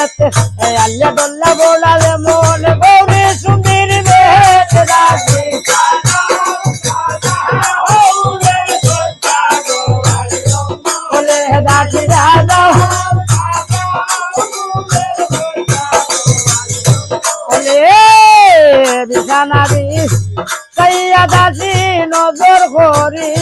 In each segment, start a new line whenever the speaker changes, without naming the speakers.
ইয়া ডল্লা বোলালে মন গৌরী সুন্দর বলে দাসি রাজা বলে বিছানা দাসি নজর করি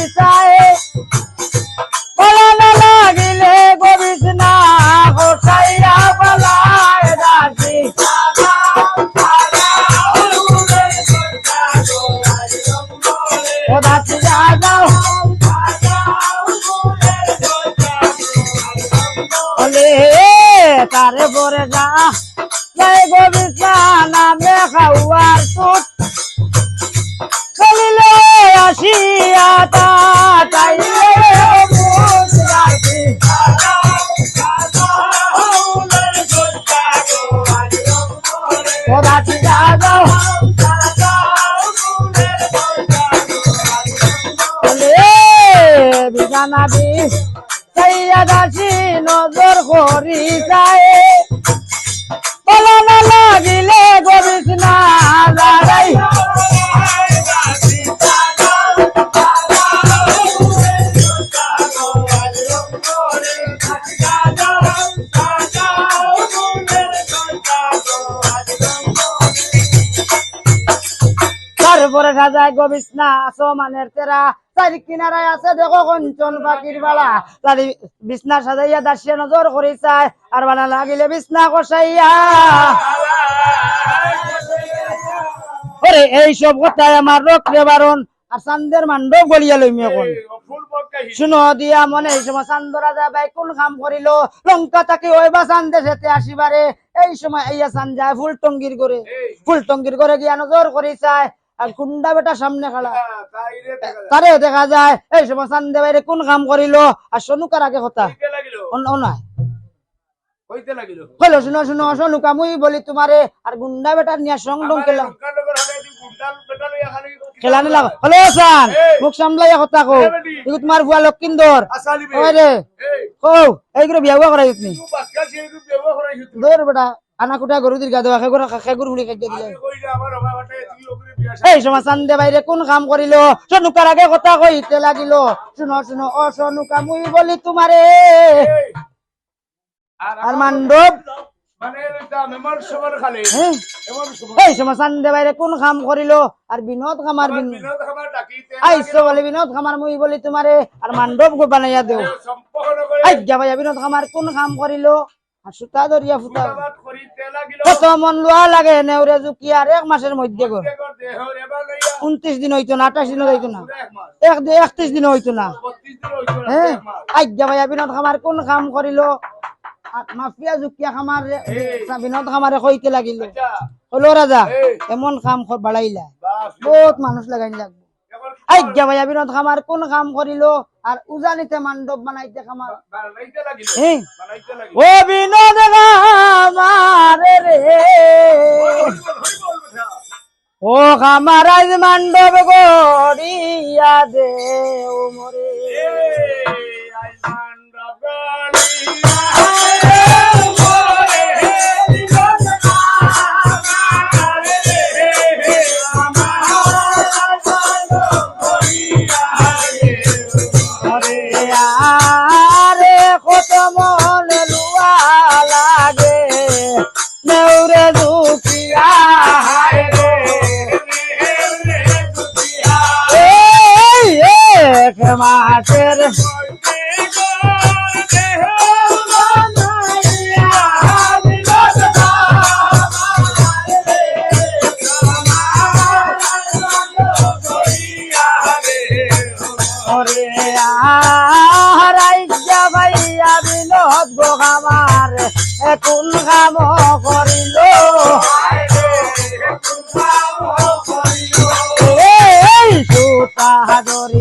তারে পরে যা জয় গোবিন্দা নামে খাওয়ার তুত চলিলে আসিয়া তা চাইয়া দাসি নজর করি যায় তারপরে সাজায় গো বিছনা আসমানের তেরা। চারি কিনারায় আছে দেখো কঞ্চন পাখির বালা। তারি বিছনা সাজাইয়া দাসিয়া নজর করি চায় আর বানা লাগিলে বিছনা কষাইয়া। ওরে এই সব কথায় আমার বারণ আর চান্দের মান্ডব গলিয়া লইমি এখন। শুনো দিয়া মনে এই সময় চান্দরা যায় ভাই কোন কাম করিল। লঙ্কা তাকে ওই বা চান্দে সেতে আসিবারে। এই সময় এইয়া চান যায় ফুল টঙ্গির করে ফুল টঙ্গির করে গিয়া নজর করি চায় আর কুন্ডা বেটা সামনে খাড়া তারে দেখা যায় এই সময় চান্দে বাইরে কোন কাম করিল? আর সনুকার আগে কথা। অন্য নয় শুনো শুনো সনুকা মুই বলি তোমারে আর গুন্ডা বেটা নিয়া সং ডং খেলা খেলা নিলা হলো সান মুখ সামলাইয়া কথা কো এগুলো তোমার বুয়া লক্ষিন্দর। ওই রে। কও এইগুলো বিয়া বুয়া করাই তুমি। দৌড় বেটা। আনা কুটা গরু দির্গা দেওয়া খেগুর খেগুর মুড়ি খাইতে দিলে। এই সময় চান্দে বাইরে কোন কাম করিল? সনুকার আগে কথা কইতে লাগিল। শুনো শুনো অ সনুকা মুই বলি তোমারে। আর মান্ডব? এই সময় চান্দে বাইরে কোন কাম করিল? আর বিনোদ আইসো বলে মুই বলি তোমারে। আর মান্ডব গো বানাইয়া দেও। আজ্ঞা ভাইয়া বিনোদ কামার কোন কাম করিল? সুতা ধরিয়া ফুটা কত মন লোয়া লাগে নেউরে জুকি আর এক মাসের মধ্যে গো উনত্রিশ দিন হইতো না আঠাশ দিন হইতো না। এক দিন একত্রিশ দিন হইতো না হ্যাঁ আজ্ঞা ভাইয়া বিনোদ কোন কাম করিল মাফিয়া জুকিয়া খামার বিনোদ খামারে কইতে লাগিল। হলো রাজা এমন কাম বাড়াইলা বহুত মানুষ লাগাই লাগবে আজ্ঞা ভাইয়া বিনোদ খামার কোন কাম করিল আর উজানিতে মান্ডব বানাইতে খামার ও বিনোদ খামার রে ও খামার আজ মান্ডব গড়িয়া দে ও মরে খামার কোন কাম করিল? এই সুতা দরিয়া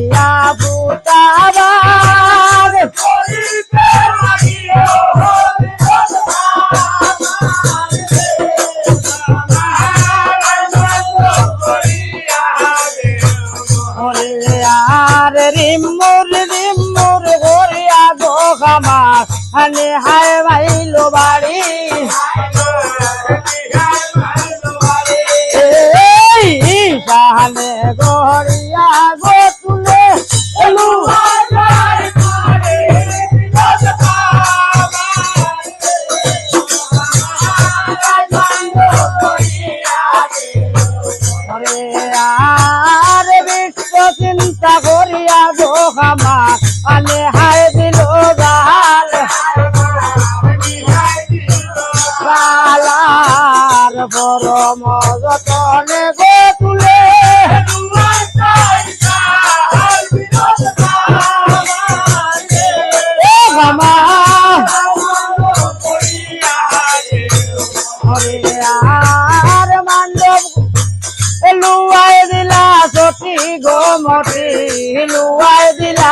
গো খামার হানে হায় পরম যতনে গো তুলে। আর মান্ডব। লুয়াই দিলা সতী গো লুয়াই দিলা